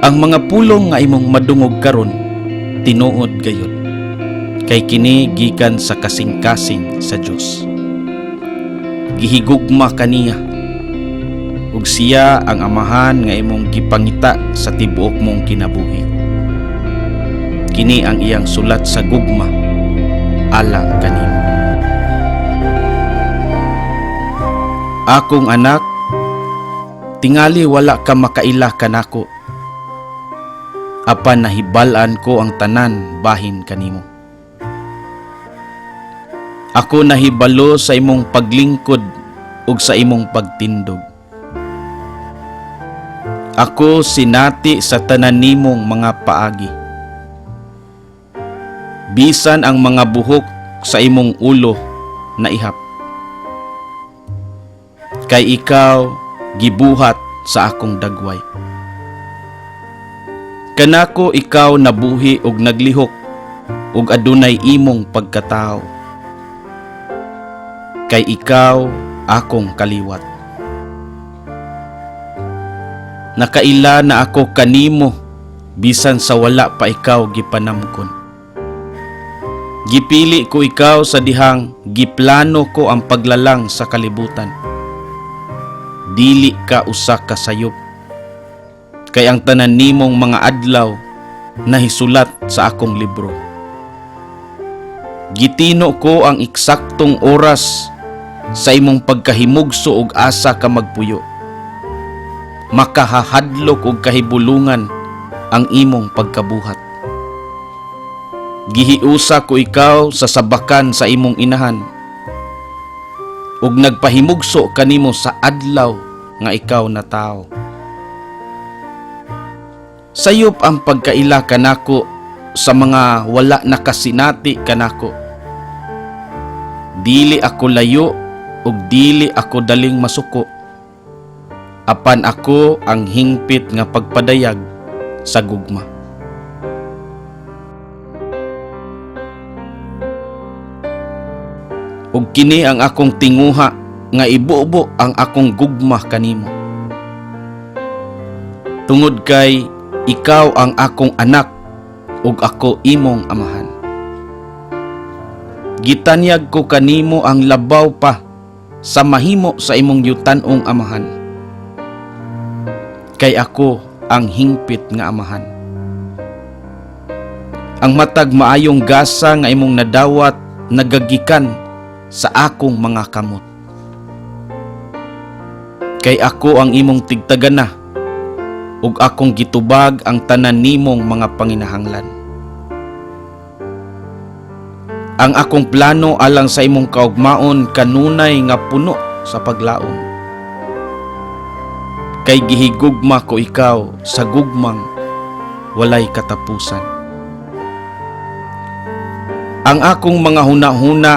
Ang mga pulong nga imong madungog karon tinuod gayud kay kini gikan sa kasing-kasing sa Dios. Gihigugma kaniya ug siya ang amahan nga imong gipangita sa tibuok mong kinabuhi. Kini ang iyang sulat sa gugma alang kanimo. Akong anak, tingali wala ka makaila kanako. Apan nahibalan ko ang tanan bahin kanimo. Ako nahibalo sa imong paglingkod ug sa imong pagtindog. Ako sinati sa tanan nimong mga paagi. Bisan ang mga buhok sa imong ulo na ihap. Kay ikaw gibuhat sa akong dagway. Kanako ikaw nabuhi ug naglihok ug adunay imong pagkatao. Kay ikaw akong kaliwat. Nakaila na ako kanimo bisan sa wala pa ikaw gipanamkon. Gipili ko ikaw sa dihang giplano ko ang paglalang sa kalibutan. Dili ka usa ka sayop. Kay ang tanan nimong mga adlaw nahisulat sa akong libro. Gitino ko ang eksaktong oras sa imong pagkahimugso og asa ka magpuyo. Makahahadlok og kahibulungan ang imong pagkabuhat. Gihiusa ko ikaw sa sabakan sa imong inahan. Ug nagpahimugso kanimo sa adlaw nga ikaw na tao. Sayop ang pagkaila kanako sa mga wala nakasinati kanako. Dili ako layo ug dili ako daling masuko. Apan ako ang hingpit nga pagpadayag sa gugma. ug kini ang akong tinguha nga ibubo ang akong gugma kanimo. Tungod kay ikaw ang akong anak ug ako imong amahan. Gitanyag ko kanimo ang labaw pa sa mahimo sa imong yutanong amahan. Kay ako ang hingpit nga amahan. Ang matag maayong gasa nga imong nadawat nagagikan sa akong mga kamot. Kay ako ang imong tigtagana ug akong gitubag ang tanan nimong mga panginahanglan. Ang akong plano alang sa imong kaugmaon kanunay nga puno sa paglaom. Kay gihigugma ko ikaw sa gugmang walay katapusan. Ang akong mga huna-huna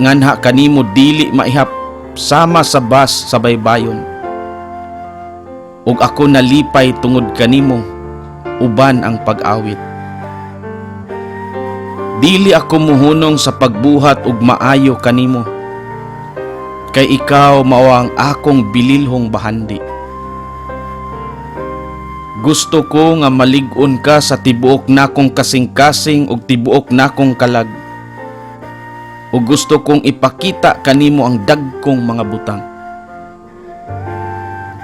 nganha kanimo dili maihap sama sa bas sa baybayon. Ug ako nalipay tungod kanimo uban ang pag-awit. Dili ako muhunong sa pagbuhat ug maayo kanimo. Kay ikaw mao ang akong bililhong bahandi. Gusto ko nga malig-on ka sa tibuok nakong kasing-kasing ug tibuok nakong kalag o gusto kong ipakita kanimo ang dagkong mga butang.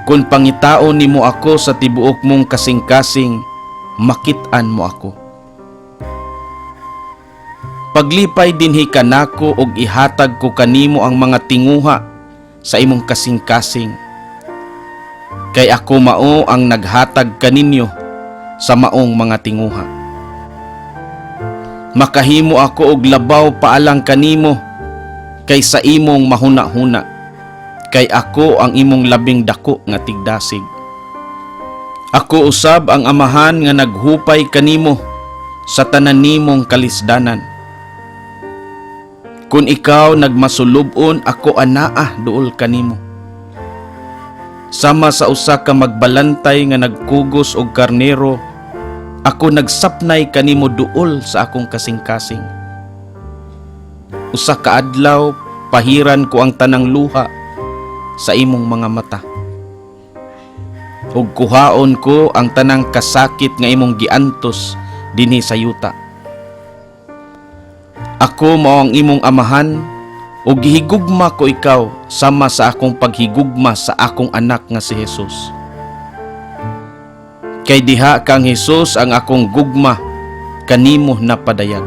Kung pangitao nimo ako sa tibuok mong kasing-kasing, makitaan mo ako. Paglipay dinhi kanako og ihatag ko kanimo ang mga tinguha sa imong kasing-kasing. Kay ako mao ang naghatag kaninyo sa maong mga tinguha makahimo ako og labaw paalang kanimo kay sa imong mahuna-huna kay ako ang imong labing dako nga tigdasig. Ako usab ang amahan nga naghupay kanimo sa tanan nimong kalisdanan. Kun ikaw nagmasulubon ako anaa duol kanimo. Sama sa usa ka magbalantay nga nagkugos og karnero ako nagsapnay kanimo duol sa akong kasing-kasing. Usa ka adlaw pahiran ko ang tanang luha sa imong mga mata. ug kuhaon ko ang tanang kasakit nga imong giantos dinhi sa yuta. Ako mao ang imong amahan ug gihigugma ko ikaw sama sa akong paghigugma sa akong anak nga si Jesus. Kay diha kang Jesus ang akong gugma kanimo na padayag.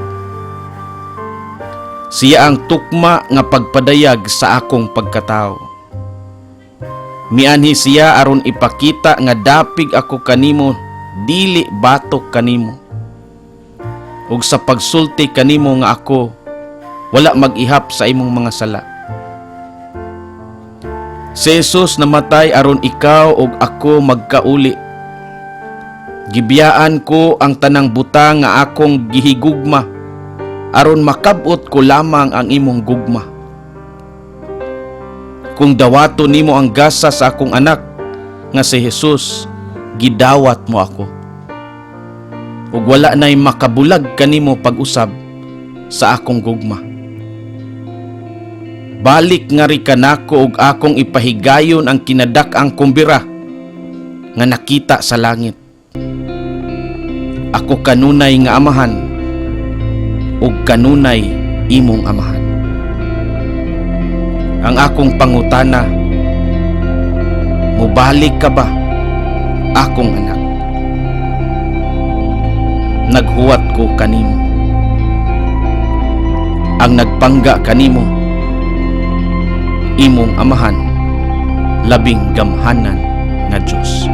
Siya ang tukma nga pagpadayag sa akong pagkatao. Mianhi siya aron ipakita nga dapig ako kanimo dili batok kanimo. Ug sa pagsulti kanimo nga ako wala mag-ihap sa imong mga sala. Si Jesus namatay aron ikaw ug ako magkauli. Gibiyaan ko ang tanang butang nga akong gihigugma aron makabot ko lamang ang imong gugma. Kung dawato nimo ang gasa sa akong anak nga si Jesus, gidawat mo ako. Ug wala nay makabulag kanimo pag-usab sa akong gugma. Balik nga ri kanako ug akong ipahigayon ang kinadak-ang kumbira nga nakita sa langit. Ako kanunay nga amahan ug kanunay imong amahan. Ang akong pangutana, mubalik ka ba, akong anak? Naghuwat ko kanimo. Ang nagpangga kanimo, imong amahan, labing gamhanan nga Diyos.